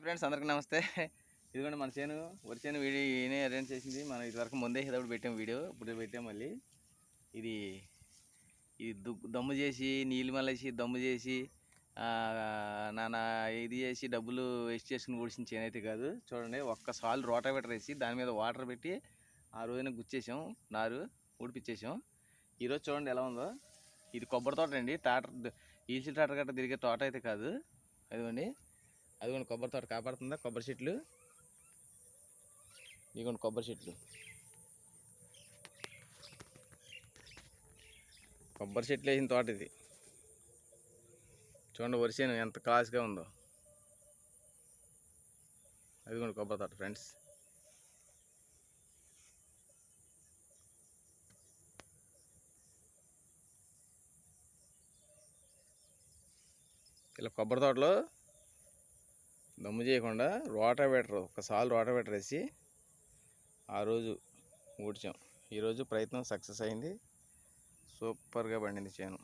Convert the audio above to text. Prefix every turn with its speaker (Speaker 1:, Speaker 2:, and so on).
Speaker 1: Hi friends అందరికీ నమస్తే. ఇదిగోండి మన చేను. వరి చేను వీడియో ఈయనే అరేంజ్ చేసింది. మనం ఇదివరకు ముందే ఇదప్పుడు పెట్టాం వీడియో. ఇప్పుడు పెట్టాం మళ్ళీ. ఇది ఇది దమ్ము చేసి నీళ్ళు మళ్ళేసి దమ్ము చేసి ఆ, నాన్న ఇది చేసి డబ్బులు వేస్ట్ చేసుకుని ఊడిసిన చేను అయితే కాదు. చూడండి ఒక్క సాల్ రోటా రోటావేటర్ వేసి దాని మీద వాటర్ పెట్టి ఆ రోజున గుచ్చేసాం. నారు ఊడిపించేసాం ఈరోజు చూడండి ఎలా ఉందో. ఇది కొబ్బరి తోట అండి. టాటర్ ఈల్చి టాటర్ గట్ట తిరిగే తోట అయితే కాదు. అదిగోండి. అదిగోండి కొబ్బరి తోట కాపాడుతుందా? కొబ్బరి చెట్లు. ఇదిగోండి కొబ్బరి చెట్లు. కొబ్బరి చెట్లు వేసిన తోట ఇది. చూడండి వరిసేను ఎంత క్లాస్గా ఉందో. అదిగోండి కొబ్బరి తోట ఫ్రెండ్స్. ఇలా కొబ్బరి తోటలో దమ్ము చేయకుండా రోటావేటర్ ఒకసారి రోటావేటర్ వేసి ఆ రోజు ఊడ్చాం. ఈరోజు ప్రయత్నం సక్సెస్ అయింది. సూపర్గా పండింది చేను.